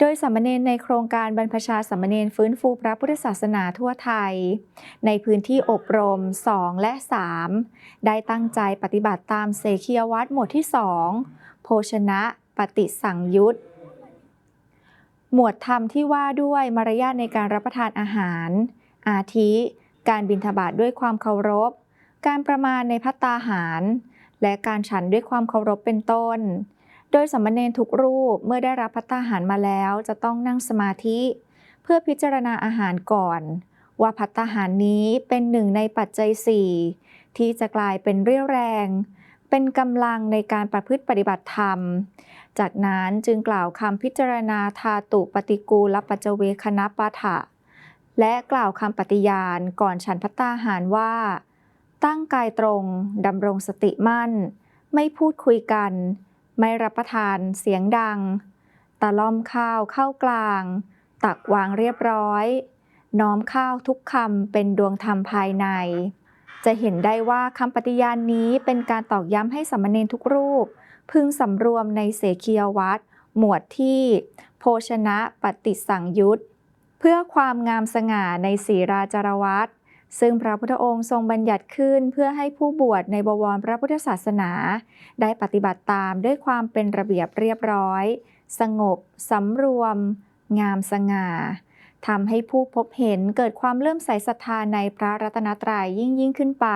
โดยสามเณรในโครงการบรรพชาสามเณรฟื้นฟูพระพุทธศาสนาทั่วไทย ในพื้นที่อบรม 2 และ 3 ได้ตั้งใจปฏิบัติตามเสขียวัตรหมวดที่ 2 โภชนะปฏิสังยุตหมวดธรรมที่ว่าด้วยมารยาทในการรับประทานอาหาร อาทิ การบิณฑบาตด้วยความเคารพ การประมาณในพัตตาหาร และการฉันด้วยความเคารพเป็นต้น โดยสามเณรทุกรูปเมื่อได้รับพัตตาหารมาแล้วจะต้องนั่งสมาธิ เพื่อพิจารณาอาหารก่อน ว่าพัตตาหารนี้เป็นหนึ่งในปัจจัยสี่ที่จะกลายเป็นเรี่ยวแรง เป็นกำลังในการประพฤติปฏิบัติธรรม จากนั้นจึงกล่าวคำพิจารณาธาตุปฏิกูลปัจจเวคณปาฐะและกล่าวคำปฏิญาณก่อนฉันพัตตาหารว่า ตั้งกายตรงดำรงสติมั่น ไม่พูดคุยกัน ไม่รับประทานเสียงดัง ตะล่อมข้าวเข้ากลาง ตักวางเรียบร้อย น้อมข้าวทุกคำเป็นดวงธรรมภายใน จะเห็นได้ว่าคำปฏิญาณนี้เป็นการตอกย้ำให้สามเณรทุกรูป พึงสำรวมในเสขียวัตรหมวดที่ โภชนะปฏิสังยุตเพื่อความงามสง่าในศีราจารวัตร ซึ่งพระพุทธองค์ทรงบัญญัติขึ้นเพื่อให้ผู้บวชในบวรพระพุทธศาสนา ได้ปฏิบัติตามด้วยความเป็นระเบียบเรียบร้อย สงบสำรวม งามสง่าทำให้ผู้พบเห็นเกิดความเลื่อมใสศรัทธาในพระรัตนตรัยยิ่งยิ่งขึ้นไป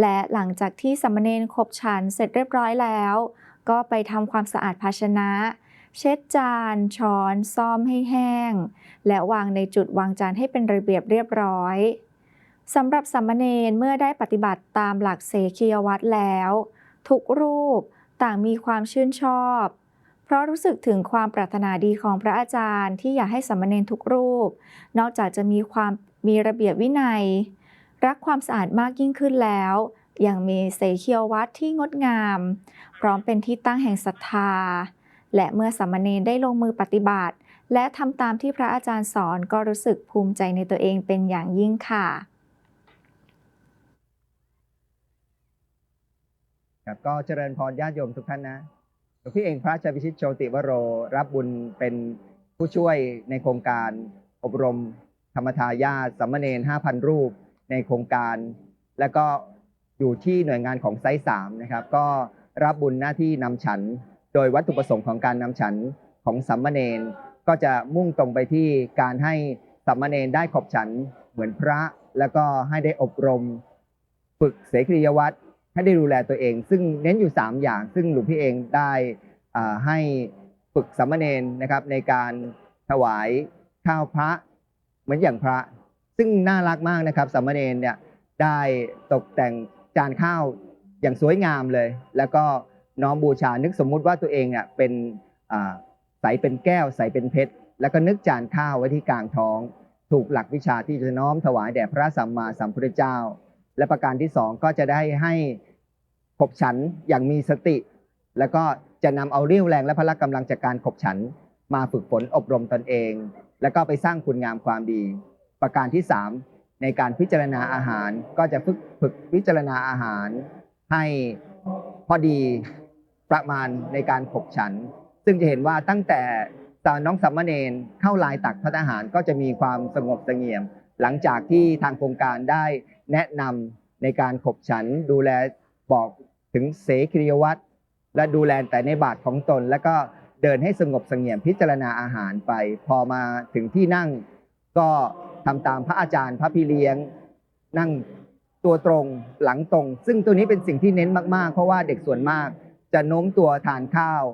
และหลังจากที่สามเณรขบฉันเสร็จเรียบร้อยแล้ว ก็ไปทำความสะอาดภาชนะ เช็ดจาน ช้อน ซ่อมให้แห้ง และวางในจุดวางจานให้เป็นระเบียบเรียบร้อย สำหรับสามมเณรเมื่อได้ปฏิบัติตามหลักเสขียวัตรแล้ว ทุกรูปต่างมีความชื่นชอบ เพราะรู้สึกถึงความปรารถนาดีของพระอาจารย์ที่อยากให้สามมเณรทุกรูป นอกจากจะมีความมีระเบียบวินัย รักความสะอาดมากยิ่งขึ้นแล้วยังมีเสขียวัตรที่งดงาม พร้อมเป็นที่ตั้งแห่งศรัทธา และเมื่อสามเณรได้ลงมือปฏิบัติ และทำตามที่พระอาจารย์สอนก็รู้สึกภูมิใจในตัวเองเป็นอย่างยิ่งค่ะ ครับก็เจริญพรญาติโยมทุกท่านนะหลวงพี่เองพระชัยพิชิตโชติวโร รับบุญเป็นผู้ช่วยในโครงการอบรมธรรมทายาสามเณร5,000 รูปในโครงการ และก็อยู่ที่หน่วยงานของไซส์3นะครับ ก็รับบุญหน้าที่นำฉัน โดยวัตถุประสงค์ของการนำฉันของสามมเณรก็จะมุ่งตรงไปที่การให้สามมเณรได้ขอบฉันเหมือนพระ แล้วก็ให้ได้อบรม ฝึกเสกริยวัตร ให้ได้ดูแลตัวเอง ซึ่งเน้นอยู่ 3 อย่าง ซึ่งหลวงพี่เองได้ให้ฝึกสามเณรนะครับในการถวายข้าวพระเหมือนอย่างพระ ซึ่งน่ารักมากนะครับสามเณรเนี่ยได้ตกแต่งจานข้าวอย่างสวยงามเลย แล้วก็น้อมบูชานึกสมมุติว่าตัวเองอะเป็นใสเป็นแก้วใสเป็นเพชร แล้วก็นึกจานข้าวไว้ที่กลางท้อง ถูกหลักวิชาที่จะน้อมถวายแด่พระสัมมาสัมพุทธเจ้า และประการที่สองก็จะได้ให้ขบฉันอย่างมีสติ แล้วก็จะนำเอาเรี่ยวแรงและพละกำลังจากการขบฉันมาฝึกฝนอบรมตนเอง แล้วก็ไปสร้างคุณงามความดี ประการที่สามในการพิจารณาอาหารก็จะฝึกฝึกพิจารณาอาหารให้พอดีประมาณในการขบฉัน ซึ่งจะเห็นว่าตั้งแต่ตอนน้องสัมมเนนเข้าลายตักพัฒอาหารก็จะมีความสงบเสงี่ยม หลังจากที่ทางโครงการได้แนะนำในการขบฉันดูแลบอกถึงเสคริยวัตรและดูแลแต่ในบาทของตน แล้วก็เดินให้สงบเสงี่ยมพิจารณาอาหารไป พอมาถึงที่นั่งก็ทำตามพระอาจารย์พระพี่เลี้ยงนั่งตัวตรงหลังตรง ซึ่งตัวนี้เป็นสิ่งที่เน้นมากๆ เพราะว่าเด็กส่วนมากจะโน้มตัวทานข้าว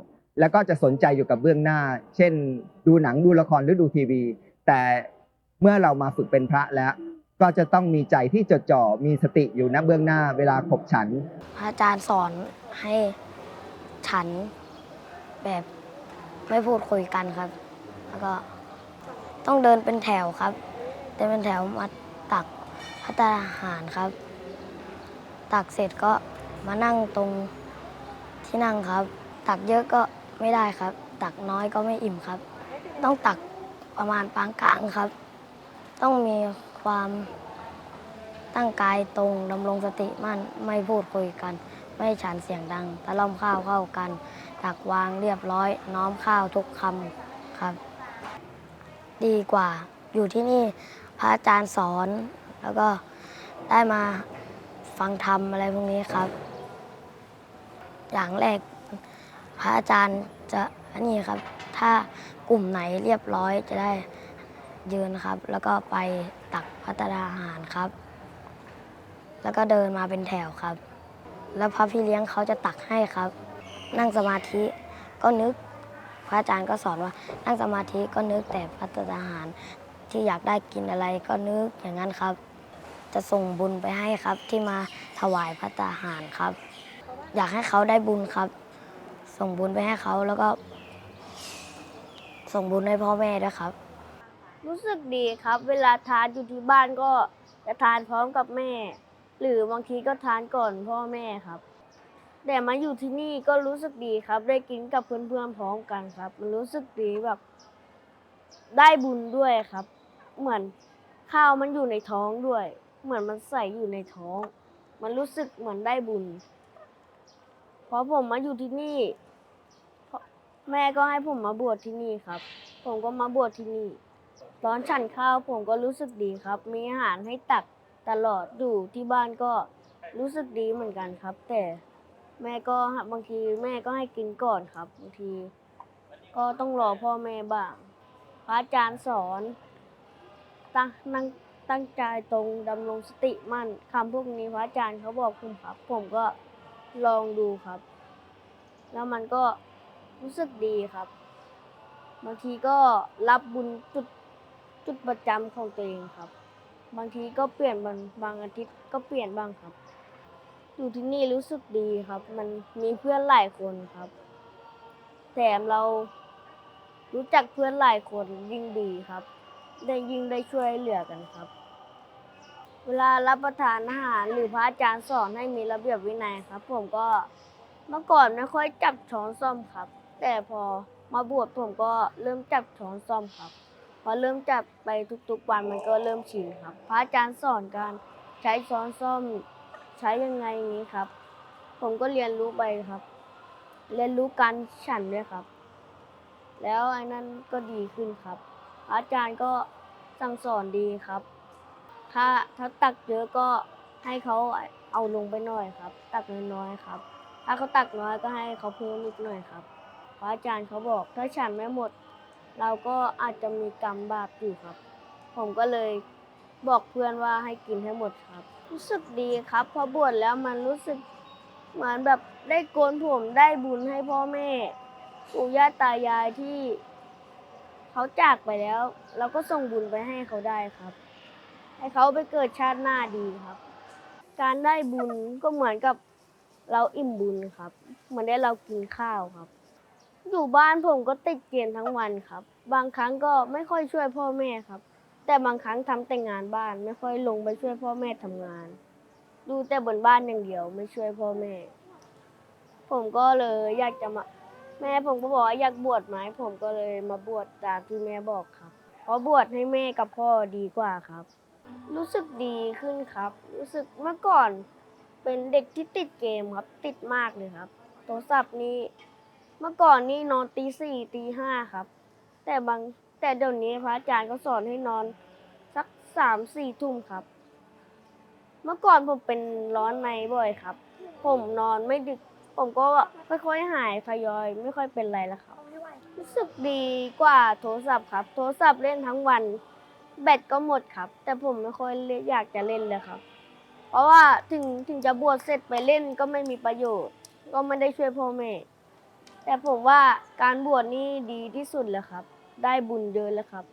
แล้วก็จะสนใจอยู่กับเบื้องหน้า เช่น ดูหนังดูละครหรือดูทีวี แต่ เมื่อเรามาฝึกเป็นพระแล้ว ก็จะต้องมีใจที่จดจ่อมีสติอยู่ณเบื้องหน้าเวลาขบฉัน พระอาจารย์สอนให้ฉันแบบไม่พูดคุยกันครับ แล้วก็ต้องเดินเป็นแถวครับ เดินเป็นแถวมาตักพัตตาหารครับ ตักเสร็จก็มานั่งตรงที่นั่งครับ ตักเยอะก็ไม่ได้ครับ ตักน้อยก็ไม่อิ่มครับ ต้องตักประมาณปานกลางครับ ต้องมีความตั้งกายตรงดำรงสติมั่นไม่พูดคุยกัน ไม่ฉันเสียงดังตะล่อมข้าวเข้ากัน ตักวางเรียบร้อย น้อมข้าวทุกคำครับ ดีกว่าอยู่ที่นี่พระอาจารย์สอน แล้วก็ได้มาฟังธรรมอะไรพวกนี้ครับ อย่างแรกพระอาจารย์จะนนี้ครับ ถ้ากลุ่มไหนเรียบร้อยจะได้ ยืนครับ แล้วก็ไปตักพัตตาหารครับ แล้วก็เดินมาเป็นแถวครับ แล้วพระพี่เลี้ยงเขาจะตักให้ครับ นั่งสมาธิก็นึกพระอาจารย์ก็สอนว่า นั่งสมาธิก็นึกแต่พัตตาหาร ที่อยากได้กินอะไรก็นึกอย่างนั้นครับ จะส่งบุญไปให้ครับที่มาถวายพัตตาหารครับ อยากให้เขาได้บุญครับ ส่งบุญไปให้เขาแล้วก็ส่งบุญให้พ่อแม่ด้วยครับ รู้สึกดีครับ เวลาทานอยู่ที่บ้านก็จะทานพร้อมกับแม่ หรือบางทีก็ทานก่อนพ่อแม่ครับ แต่มาอยู่ที่นี่ก็รู้สึกดีครับ ได้กินกับเพื่อนๆพร้อมกันครับ มันรู้สึกดีแบบได้บุญด้วยครับ เหมือนข้าวมันอยู่ในท้องด้วย เหมือนมันใส่อยู่ในท้อง มันรู้สึกเหมือนได้บุญเพราะผมมาอยู่ที่นี่แม่ก็ให้ผมมาบวชที่นี่ครับ ผมก็มาบวชที่นี่ ตอนฉันข้าวผมก็รู้สึกดีครับ มีอาหารให้ตักตลอดอยู่ที่บ้านก็รู้สึกดีเหมือนกันครับ แต่แม่ก็บางทีแม่ก็ให้กินก่อนครับบางที ก็ต้องรอพ่อแม่บ้างพระอาจารย์สอนตั้งนั่งตั้งใจตรงดำรงสติมั่นคำพวกนี้พระอาจารย์เขาบอกผมครับ ผมก็ลองดูครับ แล้วมันก็รู้สึกดีครับ บางทีก็รับบุญจุด จุดประจำของตัวเองครับ บางทีก็เปลี่ยนบางบางอาทิตย์ก็เปลี่ยนบ้างครับ อยู่ที่นี่รู้สึกดีครับ มันมีเพื่อนหลายคนครับแถมเรารู้จักเพื่อนหลายคนยิ่งดีครับ ได้ยิ่งได้ช่วยเหลือกันครับ เวลารับประทานอาหารหรือพระอาจารย์สอนให้มีระเบียบวินัยครับ ผมก็เมื่อก่อนไม่ค่อยจับช้อนส้อมครับ แต่พอมาบวชผมก็เริ่มจับช้อนส้อมครับ พอเริ่มจับไปทุกๆวันมันก็เริ่มชินครับ พระอาจารย์สอนการใช้ช้อนส้อมใช้ยังไงนี้ครับ ผมก็เรียนรู้ไปครับ เรียนรู้การฉันด้วยครับ แล้วไอ้นั้นก็ดีขึ้นครับพระอาจารย์ก็สั่งสอนดีครับ ถ้าถ้าตักเยอะก็ให้เขาเอาลงไปหน่อยครับ ตักน้อยๆครับ ถ้าเขาตักน้อยก็ให้เขาเพิ่มนิดหน่อยครับพระอาจารย์เขาบอกถ้าฉันไม่หมด เราก็อาจจะมีกรรมบาปอยู่ครับ ผมก็เลยบอกเพื่อนว่าให้กินให้หมดครับ รู้สึกดีครับพอบวชแล้วมันรู้สึกเหมือนแบบได้โกนผมได้บุญให้พ่อแม่ปู่ย่าตายายที่เขาจากไปแล้ว เราก็ส่งบุญไปให้เขาได้ครับ ให้เขาไปเกิดชาติหน้าดีครับ การได้บุญก็เหมือนกับเราอิ่มบุญครับเหมือนได้เรากินข้าวครับ อยู่บ้านผมก็ติดเกมทั้งวันครับ บางครั้งก็ไม่ค่อยช่วยพ่อแม่ครับ แต่บางครั้งทำแต่งานบ้านไม่ค่อยลงไปช่วยพ่อแม่ทำงาน ดูแต่บนบ้านอย่างเดียวไม่ช่วยพ่อแม่ ผมก็เลยอยากจะมา แม่ผมก็บอกว่าอยากบวชไหมผมก็เลยมาบวชตามที่แม่บอกครับ เพราะบวชให้แม่กับพ่อดีกว่าครับ รู้สึกดีขึ้นครับ รู้สึกเมื่อก่อนเป็นเด็กที่ติดเกมครับ ติดมากเลยครับ โทรศัพท์นี่ เมื่อก่อนนี่นอนตีสี่ตีห้าครับ แต่บางแต่เดี๋ยวนี้พระอาจารย์ก็สอนให้นอนสักสามสี่ทุ่มครับ เมื่อก่อนผมเป็นร้อนในบ่อยครับ ผมนอนไม่ดึก ผมก็ค่อยๆหายทยอย ไม่ค่อยเป็นไรแล้วครับ รู้สึกดีกว่าโทรศัพท์ครับ โทรศัพท์เล่นทั้งวัน แบตก็หมดครับ แต่ผมไม่ค่อยเล่นอยากจะเล่นเลยครับ เพราะว่าถึงถึงจะบวชเสร็จไปเล่นก็ไม่มีประโยชน์ ก็ไม่ได้ช่วยพ่อแม่ แต่ผมว่าการบวชนี่ดีที่สุดแล้วครับ ได้บุญเยอะแล้วครับ